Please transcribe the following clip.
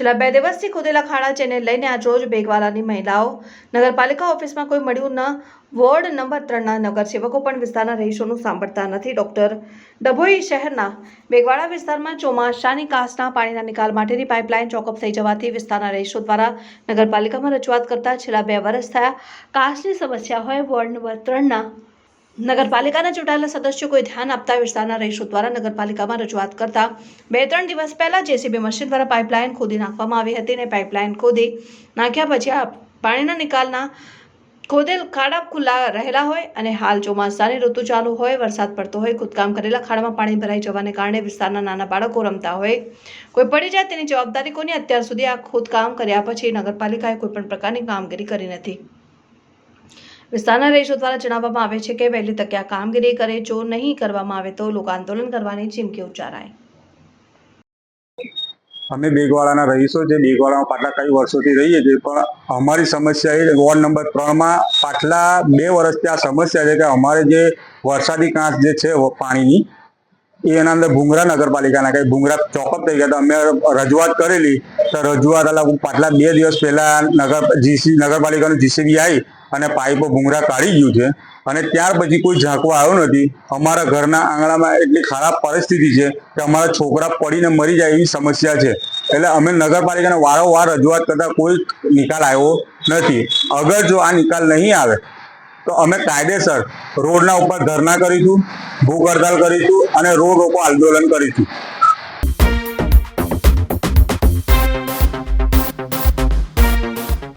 છેલ્લા બે દિવસથી ખોદેલા ખાડા જેને લઈને આજ રોજ બેગવાલાની મહિલાઓ નગરપાલિકા ઓફિસમાં કોઈ મળ્યું ન, વોર્ડ નંબર ત્રણના નગરસેવકો પણ વિસ્તારના રહીશોનું સાંભળતા નથી. ડોક્ટર ડભોઈ શહેરના બેગવાડા વિસ્તારમાં ચોમાસાની કાસના પાણીના નિકાલ માટેની પાઇપલાઇન ચોકઅપ થઈ જવાથી વિસ્તારના રહીશો દ્વારા નગરપાલિકામાં રજૂઆત કરતા છેલ્લા બે વર્ષ થયા. કાસની સમસ્યા હોય વોર્ડ નંબર ત્રણના નગરપાલિકાના ચૂંટાયેલા સદસ્યો કોઈ ધ્યાન આપતા વિસ્તારના રહીશો દ્વારા નગરપાલિકામાં રજૂઆત કરતા બે ત્રણ દિવસ પહેલા જેસીબી મશીન દ્વારા પાઇપલાઇન ખોદી નાખવામાં આવી હતી અને પાઇપલાઇન ખોદી નાખ્યા પછી આ પાણીના નિકાલના ખોદેલ ખાડા ખુલ્લા રહેલા હોય અને હાલ ચોમાસાની ઋતુ ચાલુ હોય, વરસાદ પડતો હોય, ખુદકામ કરેલા ખાડામાં પાણી ભરાઈ જવાને કારણે વિસ્તારના નાના બાળકો રમતા હોય. કોઈ પડી જાય તેની જવાબદારી કોની? અત્યાર સુધી આ ખોદકામ કર્યા પછી નગરપાલિકાએ કોઈપણ પ્રકારની કામગીરી કરી નથી. વિસ્તારના રહીશો દ્વારા જણાવવામાં આવે છે કે વહેલી તકે આ કામગીરી કરે જો નહીં કરવામાં આવે તો લોકો આંદોલન કરવાની ચીમકી ઉચ્ચારાય. અમે બેગવાળાના રહીશો જે બેગવાળામાં પાટલા કઈ વર્ષોથી રહીએ છીએ, પણ અમારી સમસ્યા એ વોર્ડ નંબર ત્રણમાં પાછલા બે વર્ષથી આ સમસ્યા છે કે અમારે જે વરસાદી કાંસ જે છે પાણીની એના અંદર ભૂંગરા નગરપાલિકાના કઈ ભૂંગરા ચોકઅપ થઈ ગયા. તો અમે રજૂઆત કરેલી. તો રજૂઆત એટલે પાછલા બે દિવસ પહેલા નગર જીસી નગરપાલિકાનું જીસીબી આવી અને પાઇપો ભૂંગરા કાઢી ગયું છે. અને ત્યાર પછી કોઈ ઝાંકવા આવ્યો નથી. અમારા ઘરના આંગણામાં એટલી ખરાબ પરિસ્થિતિ છે કે અમારા છોકરા પડીને મરી જાય એવી સમસ્યા છે. એટલે અમે નગરપાલિકાને વારંવાર રજૂઆત કરતા કોઈ નિકાલ આવ્યો નથી. અગર જો આ નિકાલ નહીં આવે તો અમે કાયદેસર રોડના ઉપર ધરના કરીશું ભૂખ હડતાલ કરીશું અને રોડ રોકો આંદોલન કરીશું.